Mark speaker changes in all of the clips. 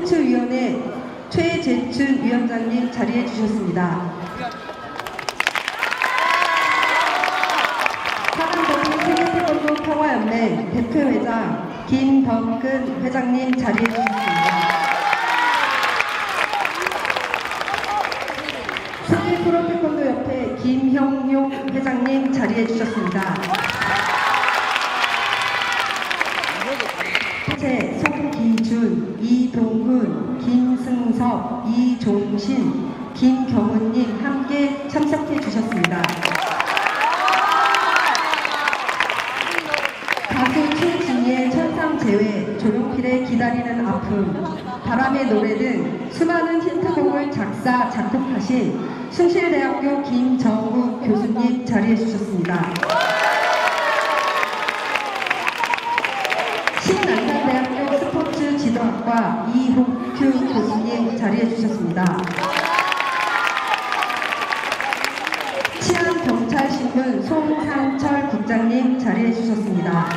Speaker 1: 스포츠위원회 최재춘 위원장님 자리해 주셨습니다. 사단법인 세계태권도 평화연맹 대표회장 김덕근 회장님 자리해 주셨습니다. 세계 프로태권도 협회 김형용 회장님 자리해 주셨습니다. 이종신, 김경훈님 함께 참석해 주셨습니다. 가수 최진희의 천상재회, 조용필의 기다리는 아픔, 바람의 노래 등 수많은 히트곡을 작사, 작곡하신 숭실대학교 김정우 교수님 자리해 주셨습니다. 신난산대학교 지도학과 이홍규 교수님 자리해 주셨습니다. 치안경찰신문 송상철 국장님 자리해 주셨습니다.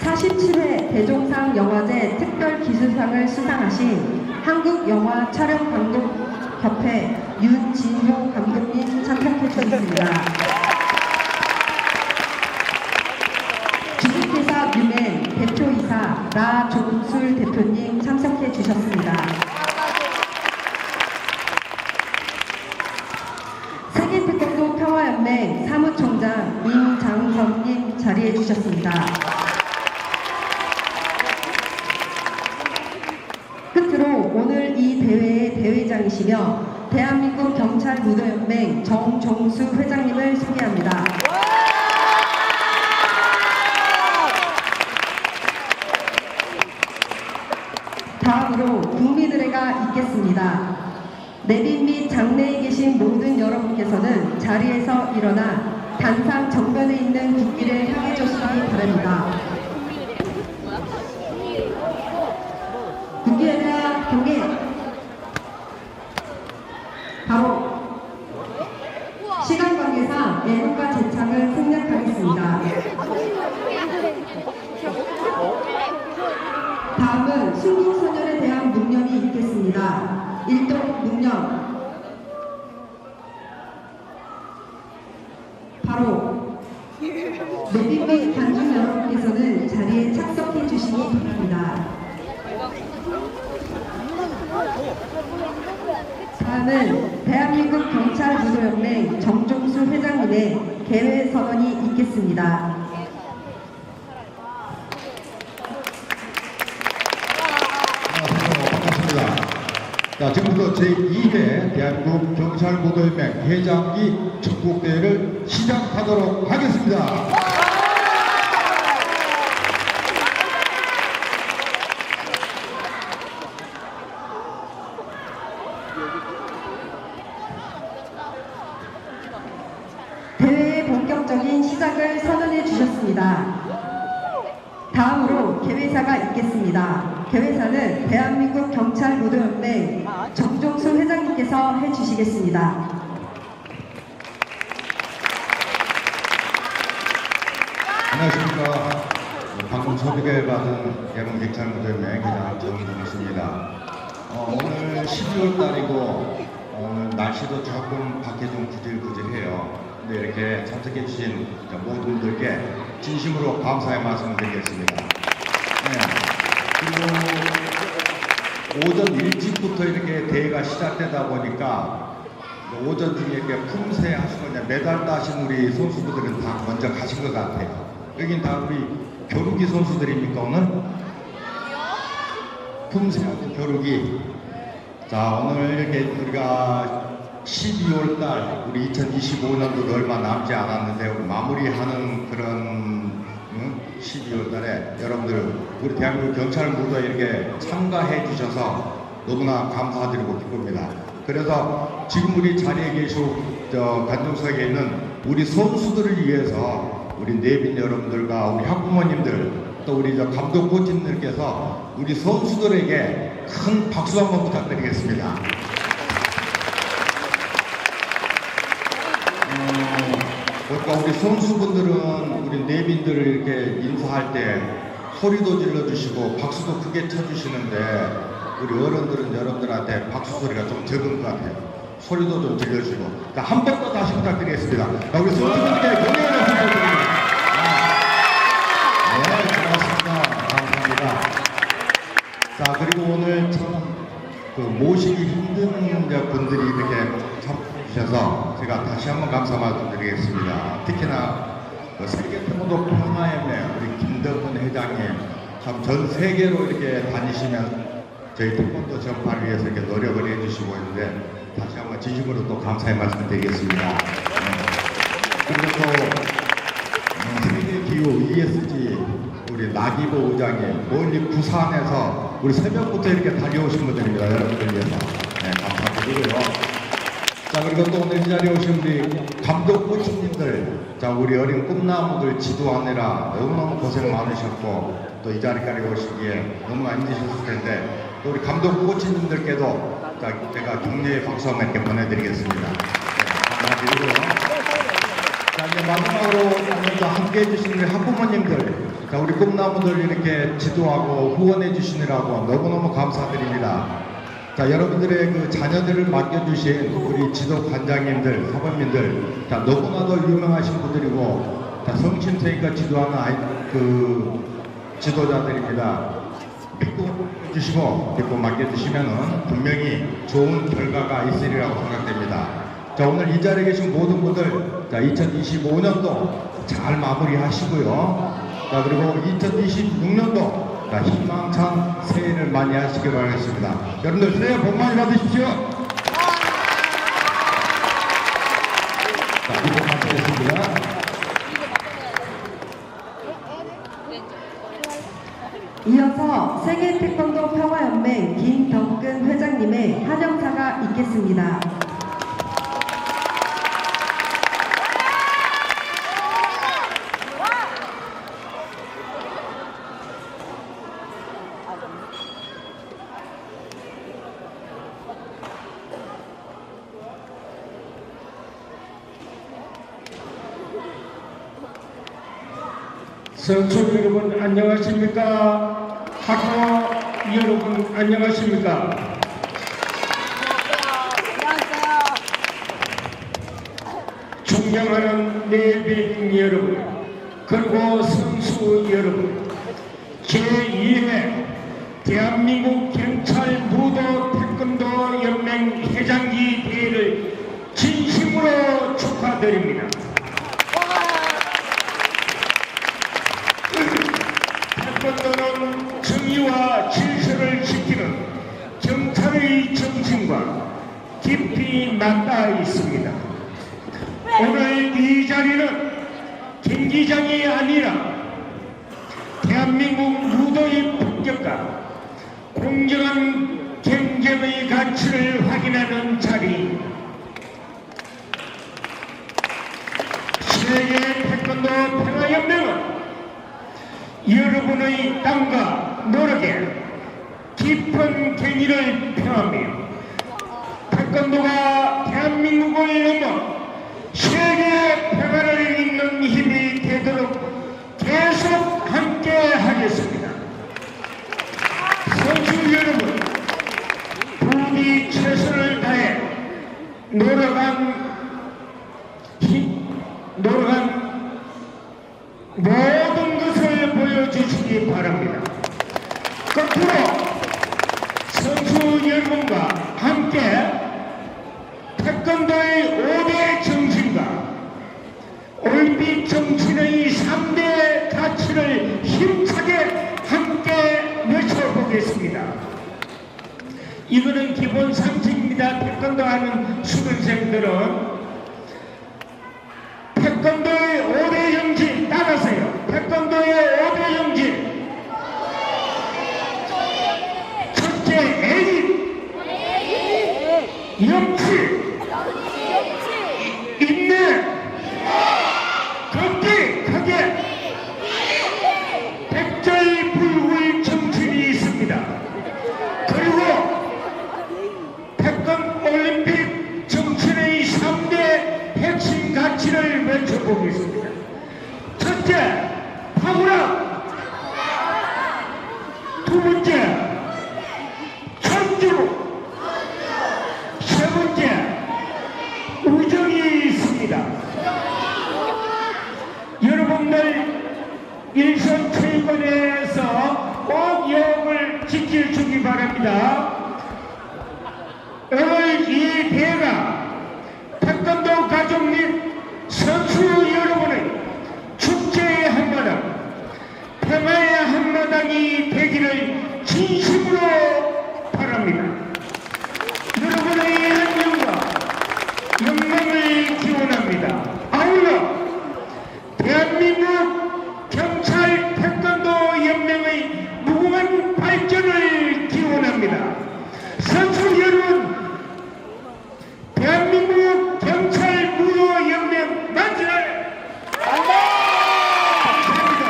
Speaker 1: 47회 대종상 영화제 특별기술상을 수상하신 한국영화 촬영감독협회 윤진호 감독님 참석해 주셨습니다. 주식회사 유맨 대표이사 나종술 대표님 참석해 주셨습니다. 세계태권도 평화연맹 사무총장 임장섭님 자리해 주셨습니다. 끝으로 오늘 이 대회의 대회장이시며 대한민국 경찰 무도연맹 정종수 회장님을 소개합니다. 다음으로 국민의례가 있겠습니다. 내빈 및 장내에 계신 여러분께서는 자리에서 일어나 단상 정면에 있는 국기를 향해 주시기 바랍니다. 국기에 대한 경례 바로 시간 관계상 애국가 제창을 생략하겠습니다. 다음은 순국소년에 대한 묵념이 있겠습니다. 일동 묵념 바로 내빈 및 관중 여러분께서는 자리에 착석해 주시기 바랍니다. 다음은 대한민국 경찰무도연맹 정종수 회장님의 개회 선언이 있겠습니다.
Speaker 2: 아. 자, 지금부터 제2회 대한민국 경찰무도연맹 회장기 전국대회를 시작하도록 하겠습니다.
Speaker 1: 대회의 본격적인 시작을 선언해 주셨습니다. 다음으로 개회사가 있겠습니다. 개회사는 대한민국 경찰무도연맹 정종수 회장님께서 해주시겠습니다.
Speaker 2: 안녕하십니까. 방금 소개를 받은 대한민국 경찰무도연맹 회장 정동수입니다. 어, 오늘 12월 달이고 오늘 날씨도 조금 밖에 좀 구질구질해요. 근데 이렇게 참석해 주신 모든 분들께 진심으로 감사의 말씀을 드리겠습니다. 네. 그리고 오전 일찍부터 이렇게 대회가 시작되다 보니까 오전 중에 이렇게 품새 하시고 이제 메달 따신 우리 선수들은 다 먼저 가신 것 같아요. 여긴 다 우리 겨루기 선수들입니까 오늘? 품새하고 겨루기. 자 오늘 이렇게 우리가 12월 달 우리 2025년도 얼마 남지 않았는데 마무리하는 그런 응? 12월 달에 여러분들 우리 대한민국 경찰 무도에 이렇게 참가해 주셔서 너무나 감사드리고 기쁩니다. 그래서 지금 우리 자리에 계시고 저 관중석에 있는 우리 선수들을 위해서 우리 내빈 여러분들과 우리 학부모님들 또 우리 저 감독 코치님들께서 우리 선수들에게 큰 박수 한번 부탁드리겠습니다. 어, 그러니까 우리 선수분들은 우리 내빈들을 이렇게 인사할 때 소리도 질러주시고 박수도 크게 쳐주시는데 우리 어른들은 여러분들한테 박수 소리가 좀 적은 것 같아요. 소리도 좀 질러주시고 한 번 더 다시 부탁드리겠습니다. 자, 우리 승주분께 경례를 부탁드립니다. 네, 고맙습니다. 감사합니다. 자, 그리고 오늘 참그 모시기 힘든 분들이 이렇게 참여주셔서 제가 다시 한번 감사 말씀드리겠습니다. 특히나 그 세계 태권도 평화연맹 우리 김덕훈 회장님 참 전 세계로 이렇게 다니시면 저희 태권도 전파를 위해서 이렇게 노력을 해주시고 있는데 다시 한번 진심으로 또 감사의 말씀을 드리겠습니다. 네. 그리고 또 어, 세계기후 ESG 우리 나기보 의장님 멀리 부산에서 우리 새벽부터 이렇게 달려오신 분들입니다. 여러분들 위해서 네, 감사드리고요. 자 그리고 또 오늘 이 자리에 오신 우리 감독 코치님들 자 우리 어린 꿈나무들 지도하느라 너무너무 고생 많으셨고 또 이 자리까지 오시기에 너무 힘드셨을 텐데 또 우리 감독 코치님들께도 자, 제가 격려의 박수 한번 이렇게 보내드리겠습니다. 네, 감사드리고요. 자 이제 마지막으로 함께 해주신 우리 학부모님들 자 우리 꿈나무들 이렇게 지도하고 후원해 주시느라고 너무너무 감사드립니다 자 여러분들의 그 자녀들을 맡겨주신 우리 지도 관장님들 사범님들 자 너무나도 유명하신 분들이고 자 성심태니까 지도하는 아이 그 지도자들입니다 주시고 믿고 맡겨주시면은 분명히 좋은 결과가 있으리라고 생각됩니다. 자 오늘 이 자리에 계신 모든 분들 자 2025년도 잘 마무리하시고요. 자 그리고 2026년도 자 희망찬 새해를 많이 하시기 바라겠습니다. 여러분들 새해 복 많이 받으십시오. 자 이거 마치겠습니다.
Speaker 1: 이어서 세계 태권도 평화연맹 김덕근 회장님의 한영사가 있겠습니다.
Speaker 3: 선수 여러분 안녕하십니까? 학교 여러분 안녕하십니까? 존경하는 내빈 여러분 그리고 선수 여러분 제2회 대한민국 경찰 무도 태권도 연맹 회장기 대회를 진심으로 축하드립니다. 깊이 맞닿아 있습니다. 오늘 이 자리는 경기장이 아니라 대한민국 무도의 품격과 공정한 경쟁의 가치를 확인하는 자리 세계 태권도 평화연맹은 여러분의 땀과 노력에 깊은 경의를 표하며 태권도가 대한민국을 넘어 세계 평화를 잇는 힘이 되도록 계속 함께 하겠습니다. 선수 여러분, 부디 최선을 다해 노력한 힘, 노력한 모든 것을 보여주시기 바랍니다. 끝으로 선수 여러분과 함께 태권도의 5대 정신과 올림픽 정신의 3대 가치를 힘차게 함께 외쳐보겠습니다. 이거는 기본 상식입니다. 태권도 하는 수련생들은 태권도의 5대 정신 따라서요. 태권도의 5대 정신. 첫째, 애인, 염치, 인내, 걷기, 크게, 백절불울 정신이 있습니다. 그리고 태권 올림픽 정신의 3대 핵심 가치를 외쳐보겠습니다. 두 번째 천주 세 번째 우정이 있습니다. 여러분들 일선체육관에서 꼭 영을 지켜주기 바랍니다. 오늘 이 대회가 태권도 가족 및 선수 여러분의 축제의 한마당, 평화의 한마당이 되기를 진심으로 바랍니다. 여러분의 안녕과 영광을 기원합니다. 아울러 대한민국 경찰 태권도 연맹의 무궁한 발전을 기원합니다. 선수 여러분, 대한민국 경찰 무도 연맹 만세! 감사합니다.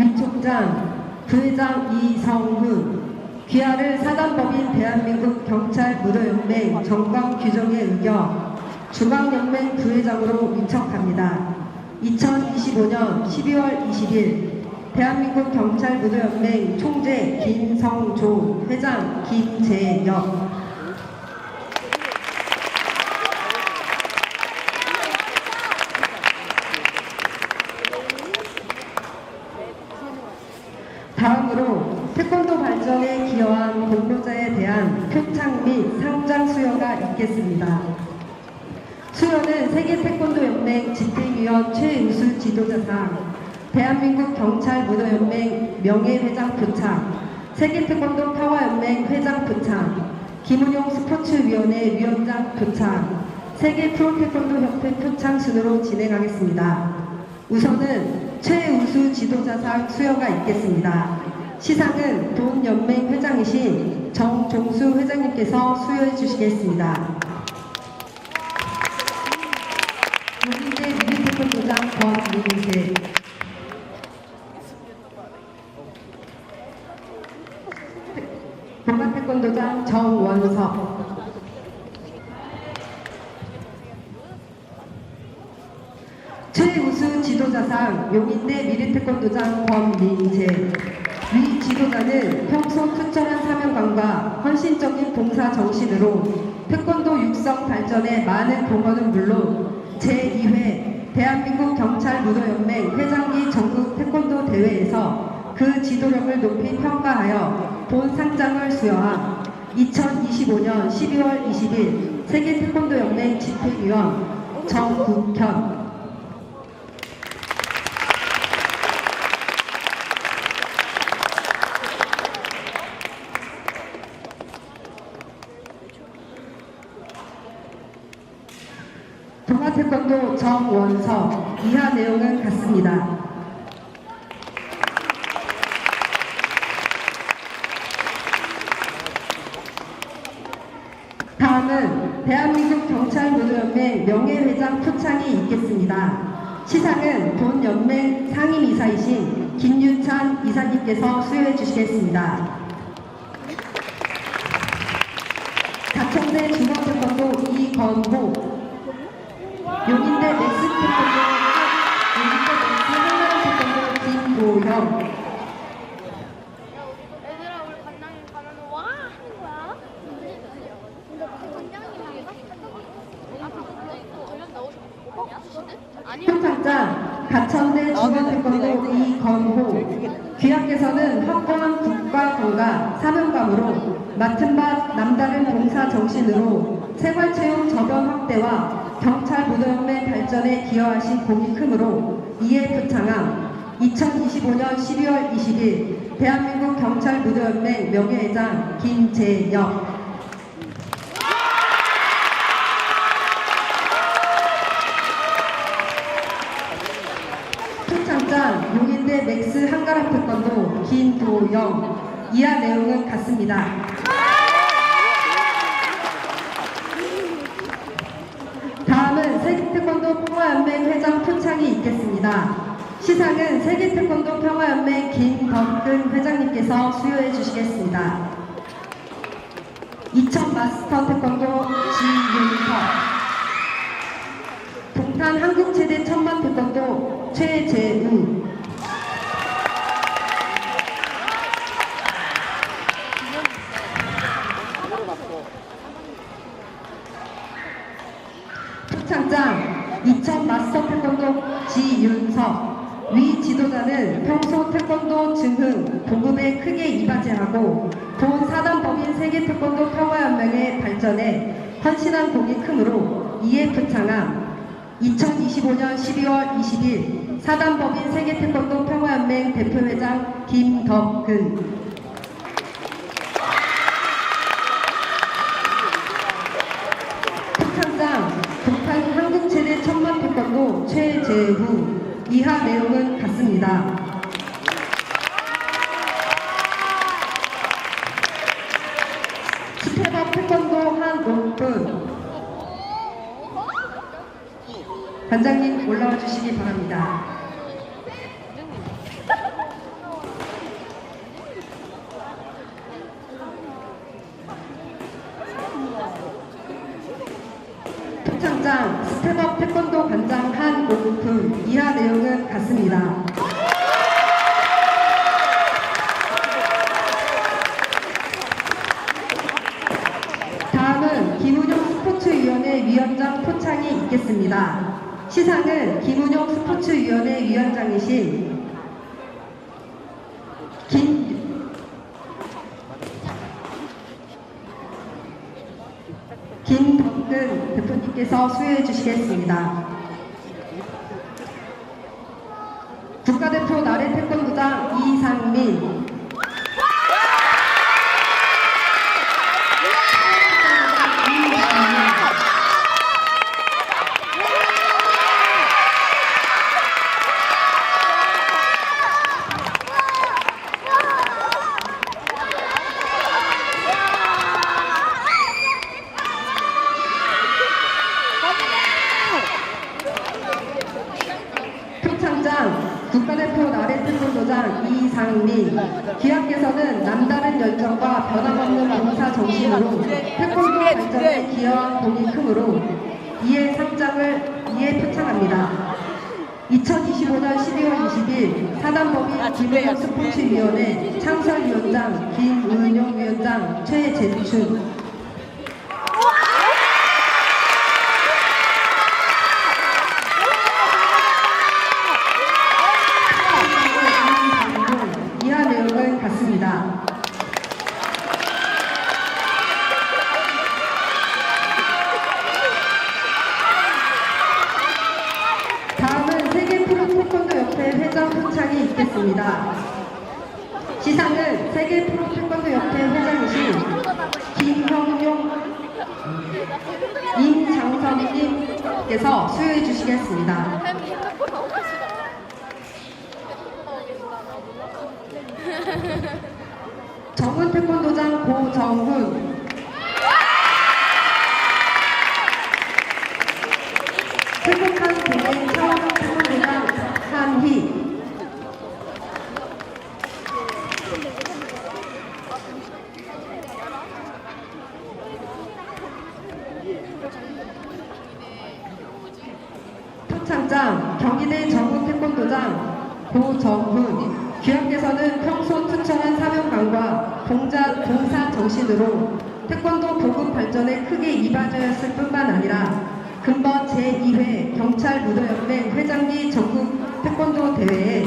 Speaker 1: 유총장, 부회장 이성훈, 귀하를 사단법인 대한민국 경찰 무도연맹 정관 규정에 의겨 중앙연맹 부회장으로 위촉합니다. 2025년 12월 20일 대한민국 경찰 무도연맹 총재 김성조, 회장 김재혁, 다음으로 태권도 발전에 기여한 공로자에 표창 및 상장 수여가 있겠습니다. 수여는 세계 태권도 연맹 집행위원 최우수 지도자상, 대한민국 경찰 무도연맹 명예회장 표창, 세계 태권도 평화연맹 회장 표창, 김은용 스포츠위원회 위원장 표창, 세계 프로태권도 협회 표창 순으로 진행하겠습니다. 우선은 최우수 지도자상 수여가 있겠습니다. 시상은 본 연맹 회장이신 정종수 회장님께서 수여해 주시겠습니다. 용인대 미리태권도장 권민세. 동아태권도장 정원석. 최우수 지도자상 용인대 미래태권도장 권민재 위 지도자는 평소 투철한 사명감과 헌신적인 봉사 정신으로 태권도 육성 발전에 많은 공헌은 물론 제2회 대한민국 경찰 무도연맹 회장기 전국 태권도 대회에서 그 지도력을 높이 평가하여 본 상장을 수여함. 2025년 12월 20일 세계 태권도 연맹 집행위원 정국현 동아태권도 정원석 이하 내용은 같습니다. 다음은 대한민국 경찰무도연맹 명예회장 표창이 있겠습니다. 시상은 본 연맹 상임이사이신 김유찬 이사님께서 수여해 주시겠습니다. 가천대 중앙태권도 이건호 용인대 맥스 태권도 용인대 맥스 한라인 태권도 김도영
Speaker 4: 얘들아 우리 관장님 가면 와 하는 거야? 근데 관장님이 아 근데 관련 나오셨거든요? 아니요
Speaker 1: 평창장 가천대 중앙태권도 이건호 귀하께서는 학원 국가공가 사명감으로 맡은 바 남다른 봉사 정신으로 생활체육 저변 확대와 경찰 무도연맹 발전에 기여하신 공이 크므로 이에 표창함. 2025년 12월 20일 대한민국 경찰 무도연맹 명예회장 김재혁. 표창장 용인대 맥스 한가람 태권도 김도영. 이하 내용은 같습니다. 다음은 세계태권도 평화연맹 회장 표창이 있겠습니다. 시상은 세계태권도 평화연맹 김덕근 회장님께서 수여해 주시겠습니다. 2000 마스터 태권도 지윤석 동탄 한국 최대 천만 태권도 최재우 김윤석 위 지도자는 평소 태권도 증흥 보급에 크게 이바지하고 본 사단법인 세계 태권도 평화연맹의 발전에 헌신한 공이 크므로 EF 창함 2025년 12월 20일 사단법인 세계 태권도 평화연맹 대표회장 김덕근副창장 북한 한국체대 천만 태권도 최재후 이하 내용은 같습니다. 바랍니다. 표창장 스텝업 태권도 관장 한 오픈 이하 내용은 같습니다. 다음은 김은용 스포츠위원회 위원장 표창이 있겠습니다. 시상은 김은용 스포츠위원회 위원장이신 김 김덕근 대표님께서 수여해 주시겠습니다. 국가대표 나래 태권도장 이상민 표창장 국가대표 나래 태권도장 이상민 기합께서는 남다른 열정과 변함없는 봉사 정신으로 태권도 발전에 기여한 공이 크므로 이에 상장을 이에 표창합니다. 2025년 12월 20일 사단법인 스포츠위원회 창설위원장 김은용 위원장 최재춘 이하 내용은 같습니다. 다음은 세계 프로 태권도 협회 회장 표창이 있겠습니다. 시상은 세계 프로 태권도 협회 회장이신 김형용 임장선님께서 수여해 주시겠습니다. 정훈 태권도장 고정훈 행복한 동행 차원호 태권도장 한희 표창장 경희대 정훈 태권도장 고정훈. 귀하께서는 평소 투철한 사명감과 봉사 정신으로 태권도 보급 발전에 크게 이바지했을 뿐만 아니라 금번 제2회 경찰 무도연맹 회장기 전국 태권도 대회에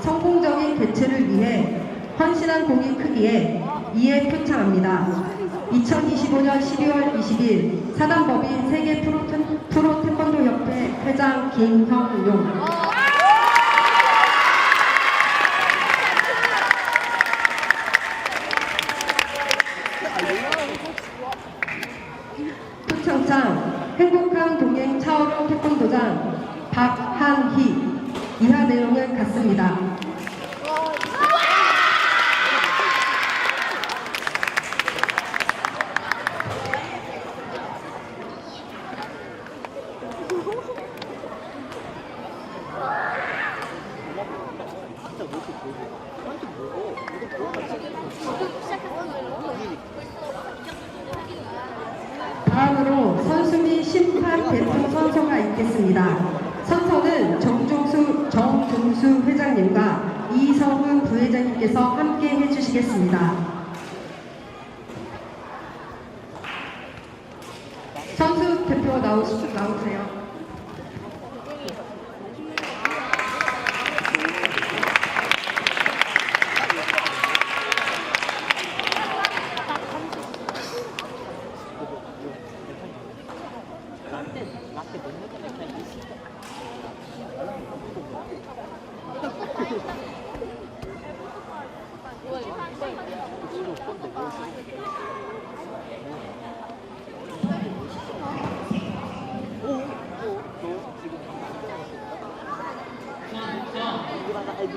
Speaker 1: 성공적인 개최를 위해 헌신한 공이 크기에 이에 표창합니다. 2025년 12월 20일 사단법인 세계 프로, 태- 프로 태권도 협회 회장 김형용 표창장 행복한 동행 차오로 태권도장 박한희 이하 내용은 같습니다. 다음으로 선수 및 심판 대표 선서가 있겠습니다. 선서는 정종수, 정종수 회장님과 이성훈 부회장님께서 함께 해주시겠습니다. 선수 대표 나오, 나오세요.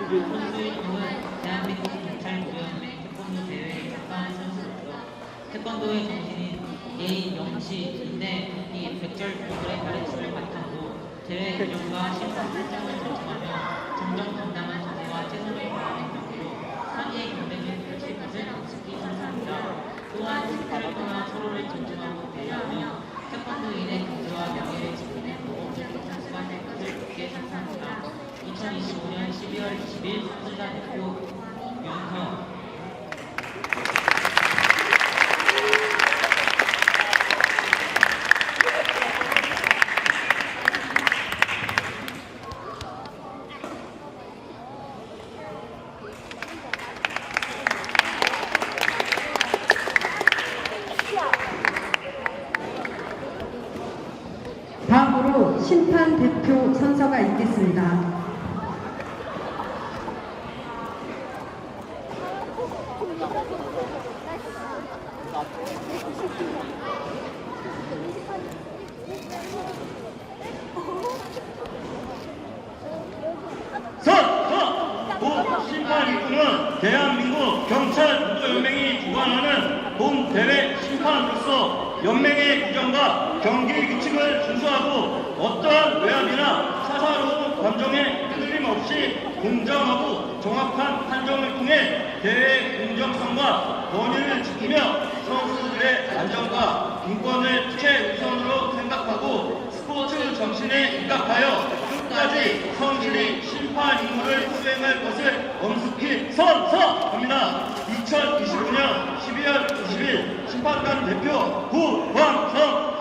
Speaker 5: 선수임은 대한민국 경찰무용연맹 태권도 대회에 참가한 선수로서 태권도의 정신인 개인 영치인데 이 백절 구글의 가르침을 바탕으로 대회 규정과 심판 설정을 존중하며 정정당당한 자세와 최선을 다하는 경기로 선의의 경쟁을 펼칠 것을 강습히 선사합니다. 또한 서로를 존중하고 배려하며 태권도인의 경제와 명예를 지키는 모범적인 선수가 될 것을 굳게 선사합니다. 2025년 12월 20일 선수단대표 윤성
Speaker 1: 다음으로 심판 대표 선서가 있겠습니다.
Speaker 6: 선! 선! 본 심판위원은 대한민국 경찰국도연맹이 주관하는 본 대회 연맹의 규정과 경기 규칙을 준수하고 어떠한 외압이나 사사로운 감정에 흔들림 없이 공정하고 정확한 판정을 통해 대회 공정성과 권위를 지키며 선수들의 안전과 인권을 최우선으로 생각하고 스포츠 정신에 입각하여 끝까지 성실히 심판 임무를 수행할 것을 엄숙히 선서합니다. 2029년 12월 20일 심판관 대표 구광성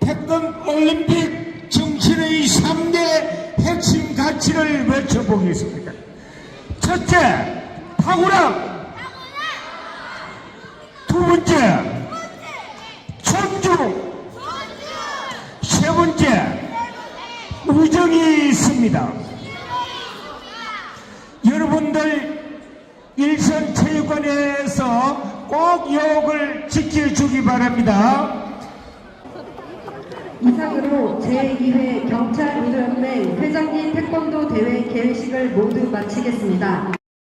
Speaker 3: 태권 올림픽 정신의 3대 핵심 가치를 외쳐보겠습니다. 첫째, 탁월함. 두 번째, 존중. 세 번째, 우정이 있습니다. 여러분들 일선체육관에서 꼭 요걸 지켜주기 바랍니다.
Speaker 1: 이상으로 제2회 경찰우주연맹 회장님 태권도 대회 개회식을 모두 마치겠습니다.